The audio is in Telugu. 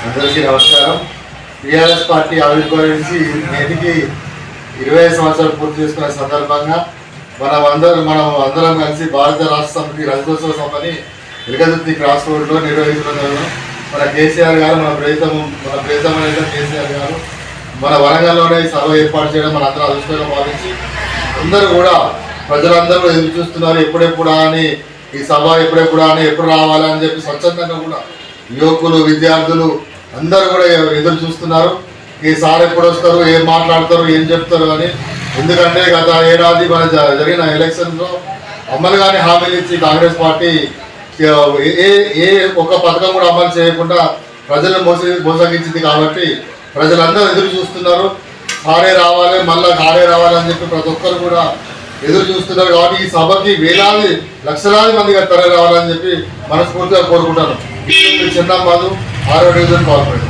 అందరికీ నమస్కారం. టీఆర్ఎస్ పార్టీ ఆవిర్భవించి నేటికి ఇరవై ఐదు సంవత్సరాలు పూర్తి చేసుకున్న సందర్భంగా మనం అందరం మనం అందరం కలిసి భారత రాష్ట్ర సమితి రజతోత్సవ సభని ఎలగదుర్తి క్రాస్ రోడ్లో నిర్వహిస్తున్నాను మన కేసీఆర్ గారు మన ప్రేతం మన ప్రేతమ నేత కేసీఆర్ గారు మన వరంగల్లోనే ఈ సభ ఏర్పాటు చేయడం మన అందరూ అదృష్టంగా భావించి అందరూ కూడా ప్రజలందరూ ఎదురు చూస్తున్నారు. ఎప్పుడెప్పుడా అని ఈ సభ ఎప్పుడెప్పుడా అని ఎప్పుడు రావాలని చెప్పి స్వచ్ఛందంగా కూడా యువకులు విద్యార్థులు అందరూ కూడా ఎదురు చూస్తున్నారు. ఈ సార్ ఎప్పుడు వస్తారు ఏం మాట్లాడతారు ఏం చెప్తారు అని. ఎందుకంటే గత ఏడాది మన జ- జరిగిన ఎలక్షన్లో అమలు కానీ హామీలు ఇచ్చి కాంగ్రెస్ పార్టీ ఏ ఏ ఒక్క పథకం కూడా అమలు చేయకుండా ప్రజలను మోస మోసగించింది కాబట్టి ప్రజలందరూ ఎదురు చూస్తున్నారు. సారే రావాలి మళ్ళీ కారే రావాలి అని చెప్పి ప్రతి ఒక్కరు కూడా ఎదురు చూస్తున్నారు కాబట్టి ఈ సభకి వేలాది లక్షలాది మందిగా తరలి రావాలని చెప్పి మనస్ఫూర్తిగా కోరుకుంటాను. చిన్న మధు Harvard is incorporated.